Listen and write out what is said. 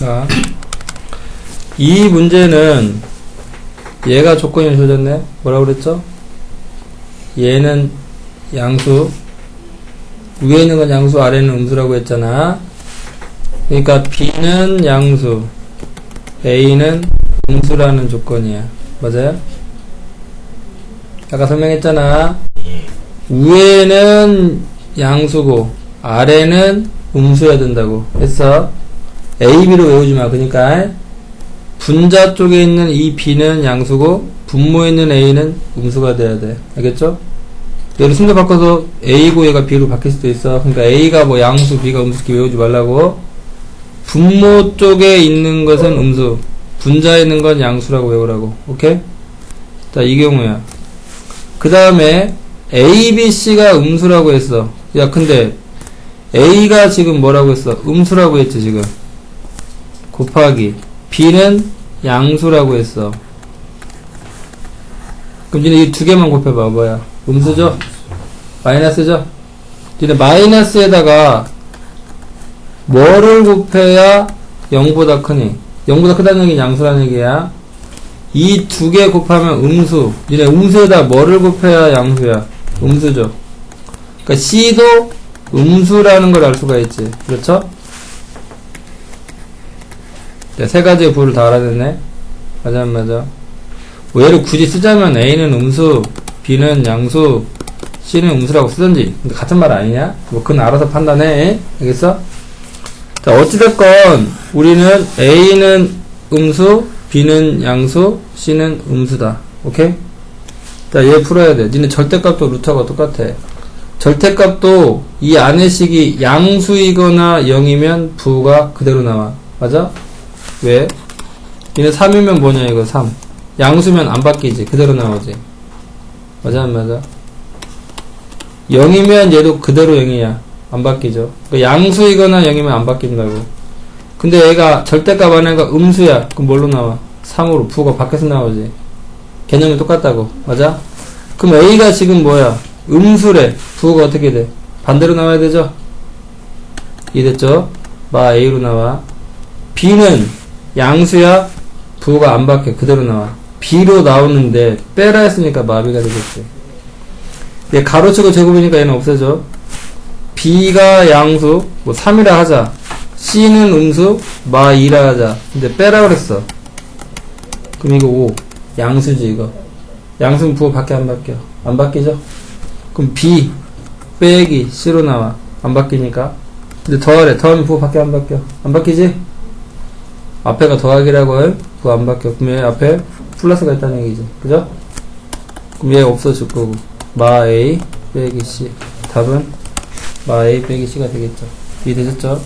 자, 이 문제는 얘가 조건이 주어졌네. 뭐라고 그랬죠? 얘는 양수, 위에 있는 건 양수, 아래는 음수라고 했잖아. 그러니까 B는 양수, A는 음수라는 조건이야. 맞아요? 아까 설명했잖아. 위에는 양수고, 아래는 음수여야 된다고 했어. A, B로 외우지 마. 그러니까 분자 쪽에 있는 이 B는 양수고 분모에 있는 A는 음수가 돼야 돼. 알겠죠? 얘를 순서 바꿔서 A고 얘가 B로 바뀔 수도 있어. 그러니까 A가 뭐 양수, B가 음수 이렇게 외우지 말라고. 분모 쪽에 있는 것은 음수, 분자에 있는 건 양수라고 외우라고. 오케이? 자, 이 경우야. 그 다음에 A, B, C가 음수라고 했어. 야, 근데 A가 지금 뭐라고 했어? 음수라고 했지, 지금. 곱하기 b는 양수라고 했어. 그럼 니네 이 두 개만 곱해봐. 뭐야? 음수죠? 마이너스죠? 니네 마이너스에다가 뭐를 곱해야 0보다 크니? 0보다 크다는 얘기는 양수라는 얘기야. 이 두 개 곱하면 음수. 니네 음수에다 뭐를 곱해야 양수야? 음수죠. 그러니까 C도 음수라는 걸 알 수가 있지. 그렇죠? 네, 세 가지의 부를 다 알아냈네. 맞아, 안 맞아. 뭐 얘를 굳이 쓰자면 A는 음수, B는 양수, C는 음수라고 쓰든지. 근데 같은 말 아니냐? 뭐, 그건 알아서 판단해. 알겠어? 자, 어찌됐건, 우리는 A는 음수, B는 양수, C는 음수다. 오케이? 자, 얘 풀어야 돼. 니네 절대값도 루트하고 똑같아. 절대값도 이 안의 식이 양수이거나 0이면 부가 그대로 나와. 맞아? 왜? 얘는 3이면 뭐냐 이거 3 양수면 안 바뀌지 그대로 나오지 맞아 안 맞아? 0이면 얘도 그대로 0이야 안 바뀌죠 그러니까 양수이거나 0이면 안 바뀐다고 근데 얘가 절대값 안에가 음수야 그럼 뭘로 나와? 3으로 부가 밖에서 나오지 개념이 똑같다고 맞아? 그럼 A가 지금 뭐야? 음수래 부가 어떻게 돼? 반대로 나와야 되죠? 이해됐죠? 마 A로 나와 B는 양수야 부호가 안 바뀌어 그대로 나와. B로 나오는데 빼라 했으니까 마비가 되겠지. 얘 가로치고 제곱이니까 얘는 없어져 B가 양수 뭐 3이라 하자. C는 음수 마 2라 하자. 근데 빼라 그랬어. 그럼 이거 5 양수지 이거. 양수는 부호 밖에 안 바뀌어 안 바뀌죠? 그럼 B 빼기 C로 나와. 안 바뀌니까. 근데 더하래. 더하면 부호 밖에 안 바뀌어 안 바뀌지 앞에가 더하기라고 해. 그거 안 바뀌어. 그럼 얘 앞에 플러스가 있다는 얘기지. 그죠? 그럼 얘 없어질 거고. 마 A 빼기 C. 답은 마 A 빼기 C가 되겠죠. 이해되셨죠?